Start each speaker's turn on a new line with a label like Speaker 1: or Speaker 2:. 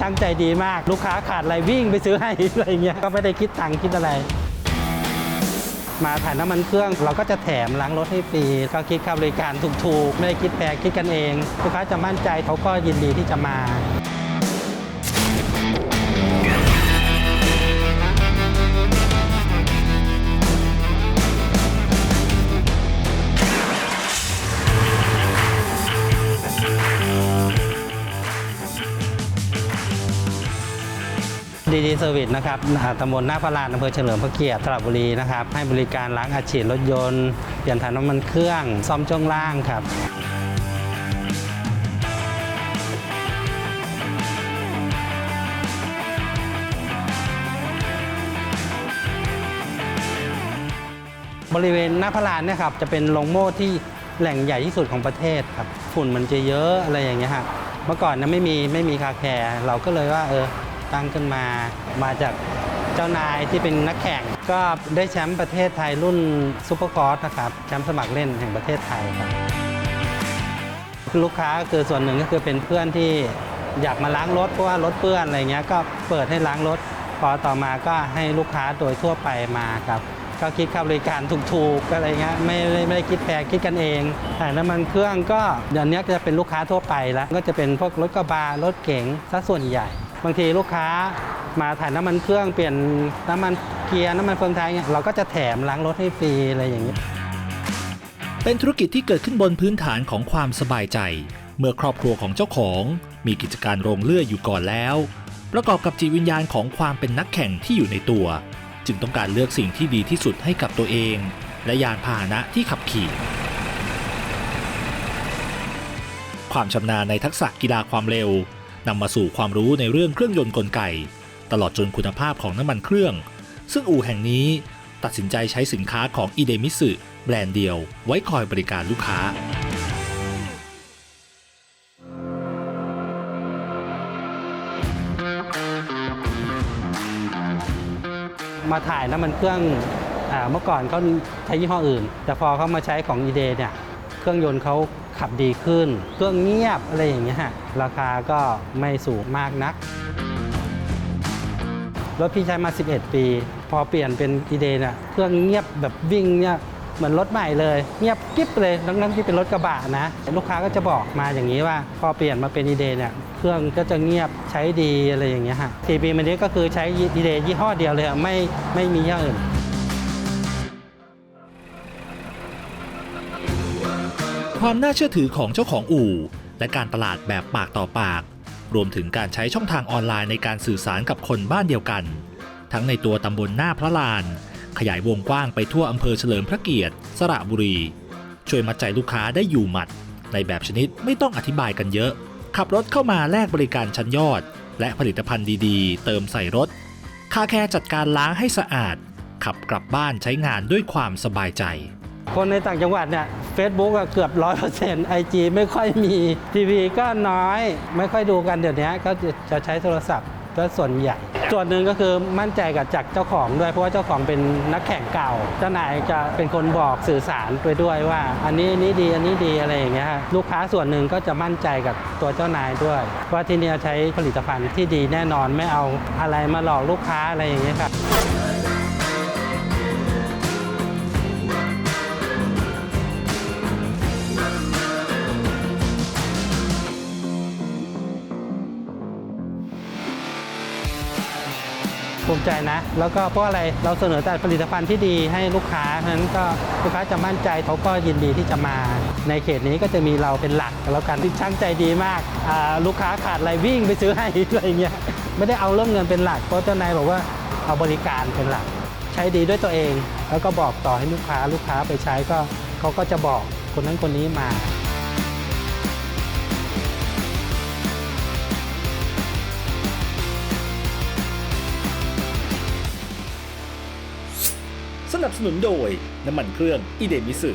Speaker 1: ทั้งใจดีมาก ลูกค้าขาดอะไรวิ่งไปซื้อให้อะไรเงี้ยก็ไม่ได้คิดตังค์คิดอะไร มาถ่ายน้ำมันเครื่อง เราก็จะแถมล้างรถให้ฟรีก็คิดค่าบริการถูกๆ ไม่ได้คิดแพงคิดกันเอง ลูกค้าจะมั่นใจเขาก็ยินดีที่จะมา ดีดีเซอร์วิสนะครับตำบลหน้าพระลานอำเภอเฉลิมพระเกียรติสระบุรีนะครับ ให้บริการล้างอัดฉีดรถยนต์ เปลี่ยนถ่ายน้ำมันเครื่อง ซ่อมช่วงล่างครับบริเวณหน้าพระลานเนี่ยครับจะเป็นโรงโม่ที่แหล่งใหญ่ที่สุดของประเทศครับฝุ่นมันจะเยอะอะไรอย่างเงี้ยครับเมื่อก่อนนะไม่มีไม่มีคาแคร์เราก็เลยว่าเออ ตั้งขึ้นมา มาจากเจ้านายที่เป็นนักแข่ง ก็ได้แชมป์ประเทศไทยรุ่นซูเปอร์คอร์สนะครับแชมป์สมัครเล่นแห่งประเทศไทยครับลูกค้าคือส่วนหนึ่งก็คือเป็นเพื่อนที่อยากมาล้างรถเพราะว่ารถเปื้อนอะไรเงี้ยก็เปิดให้ล้างรถ พอต่อมาก็ให้ลูกค้าโดยทั่วไปมาครับก็คิดค่าบริการถูกๆอะไรเงี้ยไม่ได้ไม่ได้คิดแพงคิดกันเองแต่น้ำมันเครื่องก็เดี๋ยวนี้จะเป็นลูกค้าทั่วไปแล้ว ก็จะเป็นพวกรถกระบะรถเก๋งซะส่วนใหญ่ บางทีลูกค้ามาถ่ายน้ำมันเครื่องเปลี่ยนน้ำมันเกียร์น้ำมันเฟืองท้ายเนี่ยเราก็จะแถมล้างรถให้ฟรีอะไรอย่างเงี้
Speaker 2: เป็นธุรกิจที่เกิดขึ้นบนพื้นฐานของความสบายใจ เมื่อครอบครัวของเจ้าของ มีกิจการโรงเลือดอยู่ก่อนแล้ว ประกอบกับจิตวิญญาณของความเป็นนักแข่งที่อยู่ในตัว จึงต้องการเลือกสิ่งที่ดีที่สุดให้กับตัวเอง และยานพาหนะที่ขับขี่ ความชำนาญในทักษะกีฬาความเร็ว นำมาสู่ความรู้ในเรื่องเครื่องยนต์กลไก ตลอดจนคุณภาพของน้ำมันเครื่อง ซึ่งอู่แห่งนี้ตัดสินใจใช้สินค้าของอีเดมิสึแบรนด์เดียว ไว้คอยบริการลูกค้า
Speaker 1: มาถ่ายน้ำมันเครื่องอเมื่อก่อนเขาใช้ยี่ห้ออื่น แต่พอเขามาใช้ของ e d เนี่ย เครื่องยนต์เขา ขับดีขึ้น เครื่องเงียบอะไรอย่างเงี้ยฮะราคาก็ไม่สูงมากนัก รถพี่ใช้มา 11 ปี พอเปลี่ยนเป็น e d เดนี่ยเครื่องเงียบแบบวิ่งเนี่ยเหมือนรถใหม่เลยเงียบกิ๊บเลยทั้งๆที่เป็นรถกระบะนะ ลูกค้าก็จะบอกมาอย่างนี้ว่า พอเปลี่ยนมาเป็น e d เดนี่ยเครื่องก็จะเงียบใช้ดีอะไรอย่างเงี้ยฮะสี่ปีมานี้ก็คือใช้ e d ยี่ห้อเดียวเลยไม่ไม่มียี่ห้ออื่น
Speaker 2: ความน่าเชื่อถือของเจ้าของอู่ และการตลาดแบบปากต่อปาก รวมถึงการใช้ช่องทางออนไลน์ในการสื่อสารกับคนบ้านเดียวกัน ทั้งในตัวตำบลหน้าพระลาน ขยายวงกว้างไปทั่วอำเภอเฉลิมพระเกียรติ สระบุรี ช่วยมัดใจลูกค้าได้อยู่หมัด ในแบบชนิดไม่ต้องอธิบายกันเยอะ ขับรถเข้ามาแลกบริการชั้นยอด และผลิตภัณฑ์ดีๆ เติมใส่รถคาแคร์จัดการล้างให้สะอาด ขับกลับบ้านใช้งานด้วยความสบายใจ
Speaker 1: คนในต่างจังหวัดเนี่ย เฟซบุ๊กเกือบร้อยเปอร์เซ็นต์ไอจีไม่ค่อยมีทีวีก็น้อย ไม่ค่อยดูกันเดี๋ยวนี้ก็จะใช้โทรศัพท์ก็ส่วนใหญ่ ส่วนหนึ่งก็คือมั่นใจกับจากเจ้าของด้วย เพราะว่าเจ้าของเป็นนักแข่งเก่า เจ้านายจะเป็นคนบอกสื่อสารไปด้วยว่า อันนี้นี้ดีอันนี้ดีอะไรอย่างเงี้ยลูกค้าส่วนหนึ่งก็จะมั่นใจกับตัวเจ้านายด้วย ว่าที่เนี่ยใช้ผลิตภัณฑ์ที่ดีแน่นอนไม่เอาอะไรมาหลอกลูกค้าอะไรอย่างเงี้ยครับ ภูมิใจนะ แล้วก็เพราะอะไรเราเสนอแต่ผลิตภัณฑ์ที่ดีให้ลูกค้าฉะนั้นก็ลูกค้าจะมั่นใจเขาก็ยินดีที่จะมา ในเขตนี้ก็จะมีเราเป็นหลักแล้วกันที่ช่างใจดีมากาลูกค้าขาดอะไรวิ่งไปซื้อให้อะไรเงี้ยไม่ได้เอาเรื่องเงินเป็นหลัก เพราะเจ้านายบอกว่าเอาบริการเป็นหลัก ใช้ดีด้วยตัวเอง แล้วก็บอกต่อให้ลูกค้าลูกค้าไปใช้ก็เขาก็จะบอกคนนั้นคนนี้มา
Speaker 2: นับสนุนโดยน้ำมันเครื่องอีเดมิสึ